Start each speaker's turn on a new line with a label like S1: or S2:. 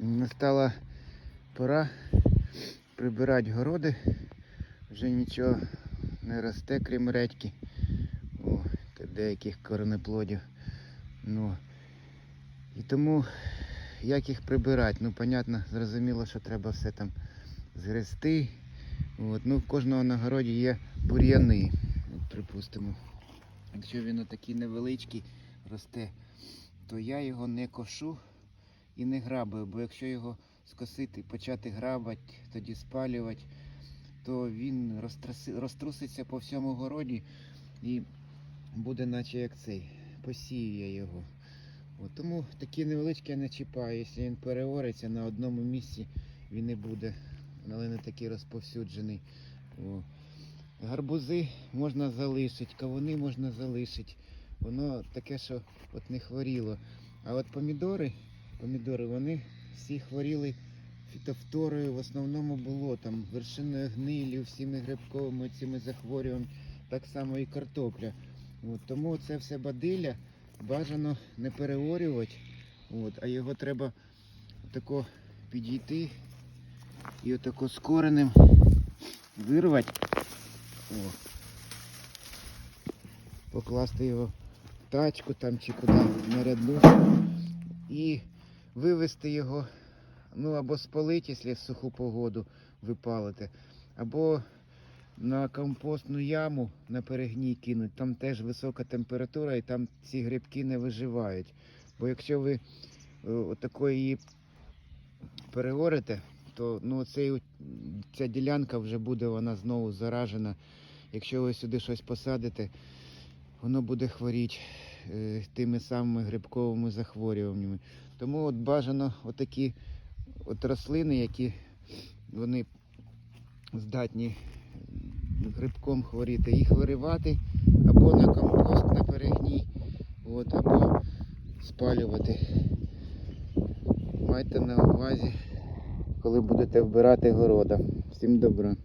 S1: Настала пора прибирати городи. Вже нічого не росте, крім редьки. О, та деяких коренеплодів. Ну, і тому як їх прибирати? Ну, понятно, зрозуміло, що треба все там згрести. От. Ну, в кожного на городі є бур'яни, припустимо. Якщо він отакий невеличкий росте, то я його не кошу і не грабаю, бо якщо його скосити, почати грабати, тоді спалювати, то він розтруситься по всьому городі і буде наче як цей. Посію я його. От, тому такі невеличкі я не чіпаю. Якщо він переориться на одному місці, він не буде, але не такий розповсюджений. О. Гарбузи можна залишити, кавуни можна залишити. Воно таке, що от не хворіло. А от помідори, помідори, вони всі хворіли фітофторою, в основному було там вершиною гнилю, всіми грибковими цими захворюваннями, так само і картопля. От, тому це все бадилля бажано не переорювати, от, а його треба тако підійти і отако з коренем вирвати. О. Покласти його в тачку там чи куди на рядну і вивезти його, ну або спалити, якщо в суху погоду випалити, або на компостну яму на перегній кинуть. Там теж висока температура і там ці грибки не виживають. Бо якщо ви е, отакої її переорите, то ну, цей, ця ділянка вже буде вона знову заражена. Якщо ви сюди щось посадите, воно буде хворіти тими самими грибковими захворюваннями. Тому от бажано отакі от рослини, які вони здатні грибком хворіти, їх виривати або на компост на перегній, от, або спалювати. Майте на увазі, коли будете вбирати города. Всім добра.